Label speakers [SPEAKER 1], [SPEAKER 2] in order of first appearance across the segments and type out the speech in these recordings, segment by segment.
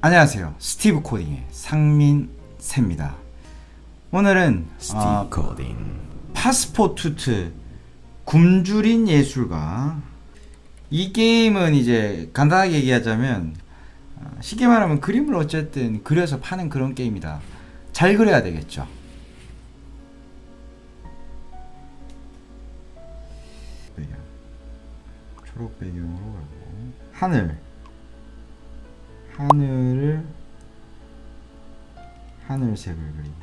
[SPEAKER 1] 안녕하세요. 스티브 코딩의 상민 세입니다. 오늘은
[SPEAKER 2] 스티브
[SPEAKER 1] 어,
[SPEAKER 2] 코딩
[SPEAKER 1] 파스포투트 굶주린 예술가 이 게임은 이제 간단하게 얘기하자면 어, 쉽게 말하면 그림을 어쨌든 그려서 파는 그런 게임이다. 잘 그려야 되겠죠. 배경 초록 배경으로 가고 하늘 하늘을 하늘색을 그리기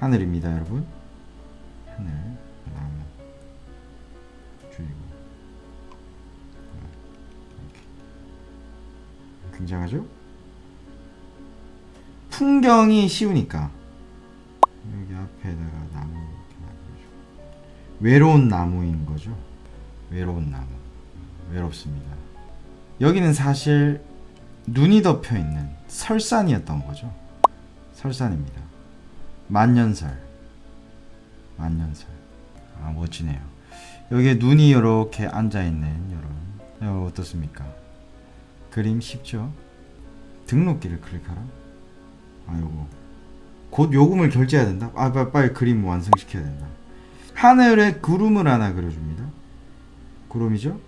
[SPEAKER 1] 하늘입니다 여러분. 하늘 나무 줄이고. 이렇게. 굉장하죠? 풍경이 쉬우니까 여기 앞에다가 나무 이렇게 만들어주고. 외로운 나무인 거죠? 외로운 나무. 외롭습니다 여기는 사실 눈이 덮여 있는 설산이었던 거죠. 설산입니다. 만년설. 만년설. 아 멋지네요. 여기에 눈이 이렇게 앉아있는 이거 어떻습니까? 그림 쉽죠? 등록기를 클릭하라. 아 요거. 곧 요금을 결제해야 된다? 아 빨리, 빨리 그림 완성시켜야 된다. 하늘에 구름을 하나 그려줍니다. 구름이죠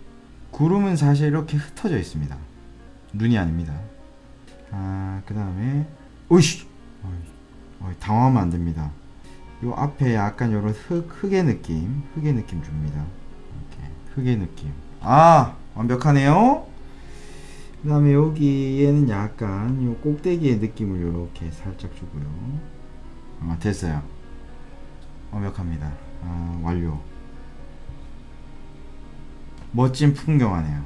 [SPEAKER 1] 구름은 사실 이렇게 흩어져 있습니다 눈이 아닙니다 아 그 다음에 오이씨 어이, 당황하면 안 됩니다. 요 앞에 약간 요런 흙, 흙의 느낌, 흙의 느낌 줍니다. 이렇게 흙의 느낌. 아, 완벽하네요. 그 다음에 여기에는 약간 요 꼭대기의 느낌을 요렇게 살짝 주고요. 아, 됐어요. 완벽합니다. 아, 완료. 멋진 풍경하네요.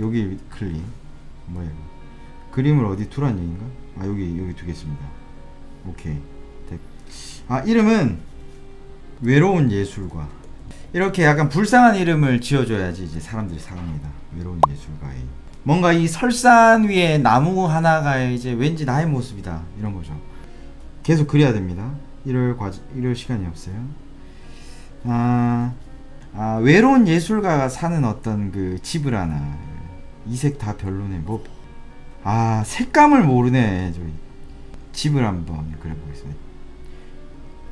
[SPEAKER 1] 여기 클릭. 뭐예요? 그림을 어디 두란 얘기인가? 아 여기 여기 두겠습니다. 오케이. 됐. 아 이름은 외로운 예술가. 이렇게 약간 불쌍한 이름을 지어줘야지 이제 사람들이 사갑니다. 외로운 예술가의. 뭔가 이 설산 위에 나무 하나가 이제 왠지 나의 모습이다 이런 거죠. 계속 그려야 됩니다. 이럴 과 이럴 시간이 없어요. 아, 아 외로운 예술가가 사는 어떤 그 집을 하나. 이색 다 별로네. 뭐 아 색감을 모르네 저기. 집을 한번 그려보겠습니다.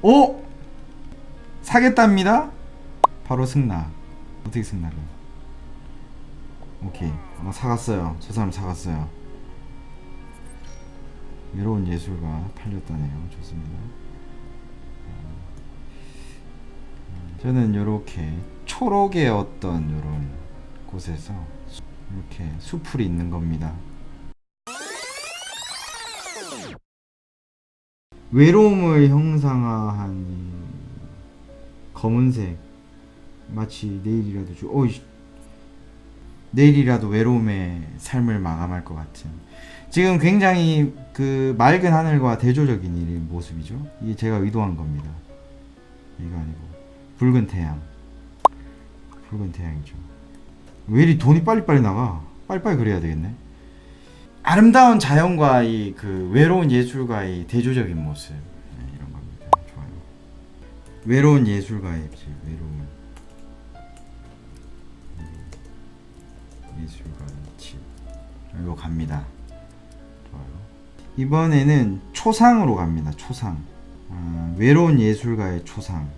[SPEAKER 1] 오 사겠답니다? 바로 승낙. 어떻게 승낙을? 오케이. 아, 사갔어요. 저 사람 사갔어요. 외로운 예술가 팔렸다네요. 좋습니다. 음, 저는 요렇게 초록의 어떤 요런 곳에서 이렇게 수풀이 있는 겁니다. 외로움을 형상화한 이 검은색 마치 내일이라도 주 어이 내일이라도 외로움의 삶을 마감할 것 같은. 지금 굉장히 그 맑은 하늘과 대조적인 이 모습이죠. 이게 제가 의도한 겁니다. 이거 아니고 붉은 태양 붉은 태양이죠 왜 이리 돈이 빨리빨리 나가 빨리빨리 그려야 되겠네 아름다운 자연과 이 그 외로운 예술가의 대조적인 모습 네, 이런 겁니다. 좋아요. 외로운 예술가의 집, 외로운 예술가의 집. 이거 갑니다. 좋아요. 이번에는 초상으로 갑니다. 초상. 아, 외로운 예술가의 초상.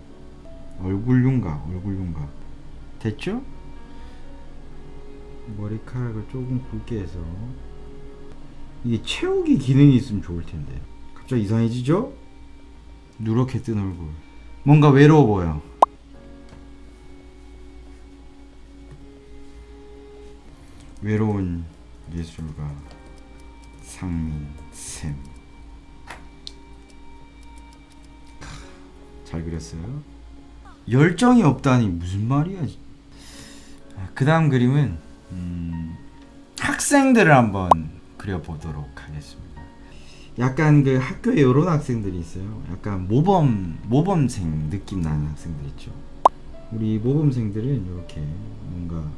[SPEAKER 1] 얼굴 윤곽, 얼굴 윤곽. 됐죠? 머리카락을 조금 굵게 해서 이게 채우기 기능이 있으면 좋을 텐데 갑자기 이상해지죠? 누렇게 뜬 얼굴 뭔가 외로워 보여 외로운 예술가 상민샘 잘 그렸어요 열정이 없다니 무슨 말이야 그 다음 그림은 음, 학생들을 한번 그려보도록 하겠습니다. 약간 그 학교에 이런 학생들이 있어요. 약간 모범 모범생 느낌 나는 학생들 있죠. 우리 모범생들은 이렇게 뭔가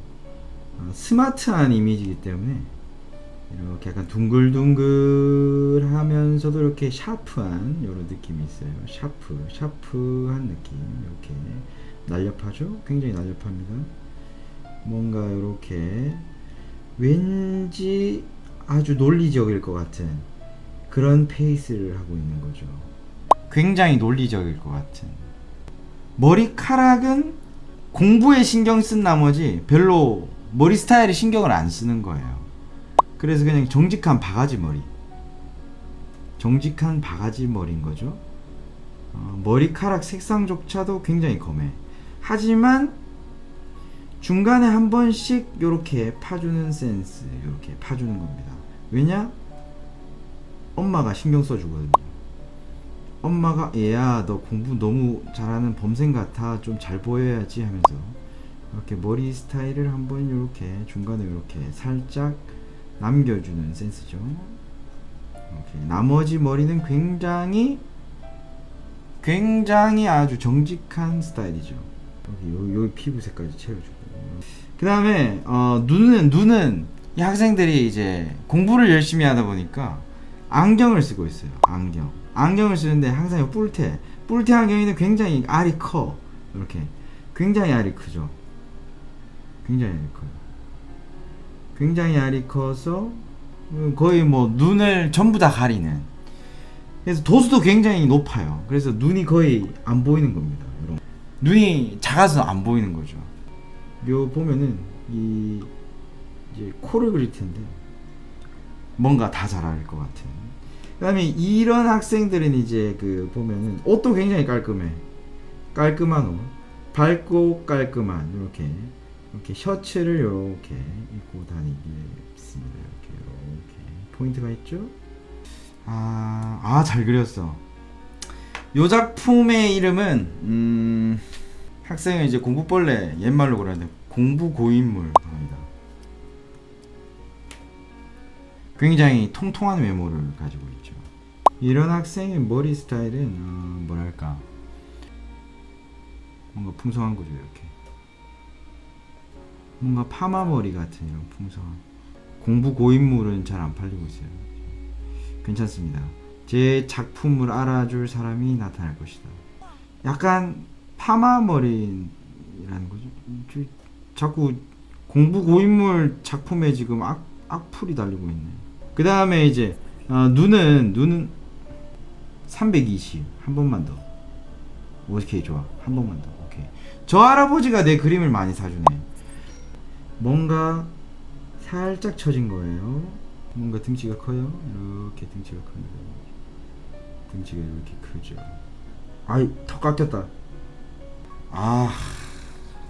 [SPEAKER 1] 어, 스마트한 이미지이기 때문에 이렇게 약간 둥글둥글 하면서도 이렇게 샤프한 이런 느낌이 있어요. 샤프, 샤프한 느낌 이렇게 날렵하죠? 굉장히 날렵합니다. 뭔가 이렇게 왠지 아주 논리적일 것 같은 그런 페이스를 하고 있는 거죠. 굉장히 논리적일 것 같은. 머리카락은 공부에 신경 쓴 나머지 별로 머리 스타일에 신경을 안 쓰는 거예요. 그래서 그냥 정직한 바가지 머리. 정직한 바가지 머리인 거죠. 어, 머리카락 색상조차도 굉장히 검해. 하지만 중간에 한 번씩 이렇게 파주는 센스, 이렇게 파주는 겁니다. 왜냐? 엄마가 신경 써주거든요. 엄마가 얘야 너 공부 너무 잘하는 범생 같아 좀 잘 보여야지 하면서 이렇게 머리 스타일을 한번 이렇게 중간에 이렇게 살짝 남겨주는 센스죠. 이렇게 나머지 머리는 굉장히 굉장히 아주 정직한 스타일이죠. 여기 여기, 여기 피부 색까지 채워주고. 그 다음에 어, 눈은 눈은 이 학생들이 이제 공부를 열심히 하다 보니까 안경을 쓰고 있어요. 안경. 안경을 쓰는데 항상 이 뿔테. 뿔테 안경이는 굉장히 알이 커. 이렇게 굉장히 알이 크죠. 굉장히 알이 커요. 굉장히 알이 커서 음, 거의 뭐 눈을 전부 다 가리는. 그래서 도수도 굉장히 높아요. 그래서 눈이 거의 안 보이는 겁니다. 여러분. 눈이 작아서 안 보이는 거죠. 요 보면은 이 이제 코를 그릴 텐데 뭔가 다 잘 알 것 같은. 그다음에 이런 학생들은 이제 그 보면은 옷도 굉장히 깔끔해. 깔끔한 옷, 밝고 깔끔한 이렇게 이렇게 셔츠를 이렇게 입고 다니겠습니다. 이렇게 이렇게 포인트가 있죠. 아, 아, 잘 그렸어. 요 작품의 이름은 음, 학생은 이제 공부벌레 옛말로 그러는데 공부 고인물 입니다. 굉장히 통통한 외모를 가지고 있죠. 이런 학생의 머리 스타일은 어, 뭐랄까 뭔가 풍성한 거죠 이렇게. 뭔가 파마 머리 같은 이런 풍성한. 공부 고인물은 잘 안 팔리고 있어요. 괜찮습니다. 제 작품을 알아줄 사람이 나타날 것이다. 약간 파마 머리라는 거죠. 저, 자꾸 공부 고인물 작품에 지금 악, 악플이 달리고 있네. 그 다음에 이제 어, 눈은 눈은 320 한 번만 더. 오케이 좋아 한 번만 더. 오케이. 저 할아버지가 내 그림을 많이 사주네. 뭔가 살짝 처진 거예요. 뭔가 등치가 커요. 이렇게 등치가 큽니다. 등치가 이렇게 크죠. 아이 턱 깎였다. 아,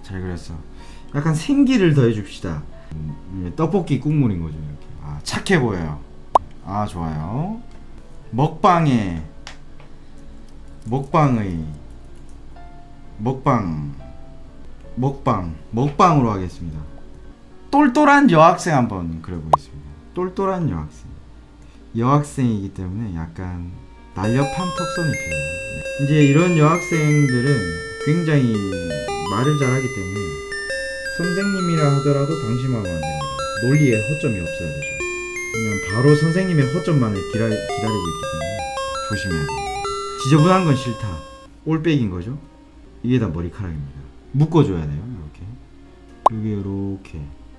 [SPEAKER 1] 잘 그렸어. 약간 생기를 더해 줍시다. 음, 떡볶이 국물인 거죠 이렇게. 아 착해 보여요. 아 좋아요. 먹방에 먹방의 먹방 먹방 먹방으로 하겠습니다. 똘똘한 여학생 한번 그려보겠습니다. 똘똘한 여학생. 여학생이기 때문에 약간 날렵한 턱선이 필요해요. 네. 이제 이런 여학생들은 굉장히 말을 잘하기 때문에 선생님이라 하더라도 방심하면 안 됩니다. 논리에 허점이 없어야 되죠. 그냥 바로 선생님의 허점만을 기다, 기다리고 있기 때문에 조심해야 돼요. 지저분한 건 싫다. 올백인 거죠. 이게 다 머리카락입니다. 묶어줘야 돼요. 이렇게. 여기 이렇게